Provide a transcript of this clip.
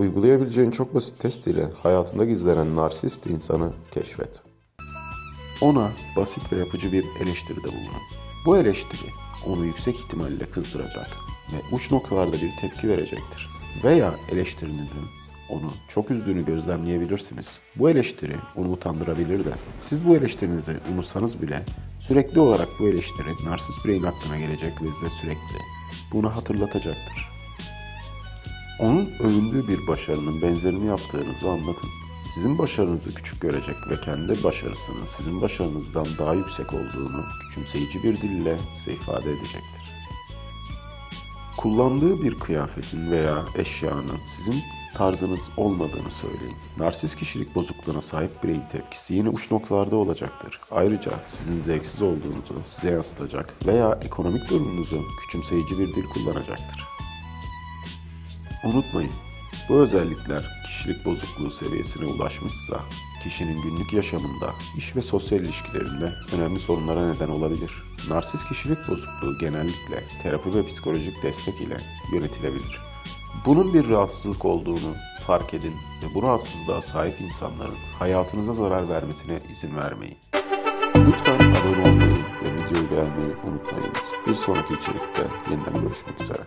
Uygulayabileceğin çok basit test ile hayatında gizlenen narsist insanı keşfet. Ona basit ve yapıcı bir eleştiride bulunun. Bu eleştiri onu yüksek ihtimalle kızdıracak ve uç noktalarda bir tepki verecektir. Veya eleştirinizin onu çok üzdüğünü gözlemleyebilirsiniz. Bu eleştiri onu utandırabilir de. Siz bu eleştirinizi unutsanız bile sürekli olarak bu eleştiri narsist bireyin aklına gelecek ve size sürekli bunu hatırlatacaktır. Onun övündüğü bir başarının benzerini yaptığınızı anlatın. Sizin başarınızı küçük görecek ve kendi başarısının sizin başarınızdan daha yüksek olduğunu küçümseyici bir dille size ifade edecektir. Kullandığı bir kıyafetin veya eşyanın sizin tarzınız olmadığını söyleyin. Narsist kişilik bozukluğuna sahip bireyin tepkisi yine uç noktalarda olacaktır. Ayrıca sizin zevksiz olduğunuzu size yansıtacak veya ekonomik durumunuzu küçümseyici bir dil kullanacaktır. Unutmayın, bu özellikler kişilik bozukluğu seviyesine ulaşmışsa, kişinin günlük yaşamında, iş ve sosyal ilişkilerinde önemli sorunlara neden olabilir. Narsist kişilik bozukluğu genellikle terapi ve psikolojik destek ile yönetilebilir. Bunun bir rahatsızlık olduğunu fark edin ve bu rahatsızlığa sahip insanların hayatınıza zarar vermesine izin vermeyin. Lütfen abone olmayı ve videoyu beğenmeyi unutmayınız. Bir sonraki içerikte yeniden görüşmek üzere.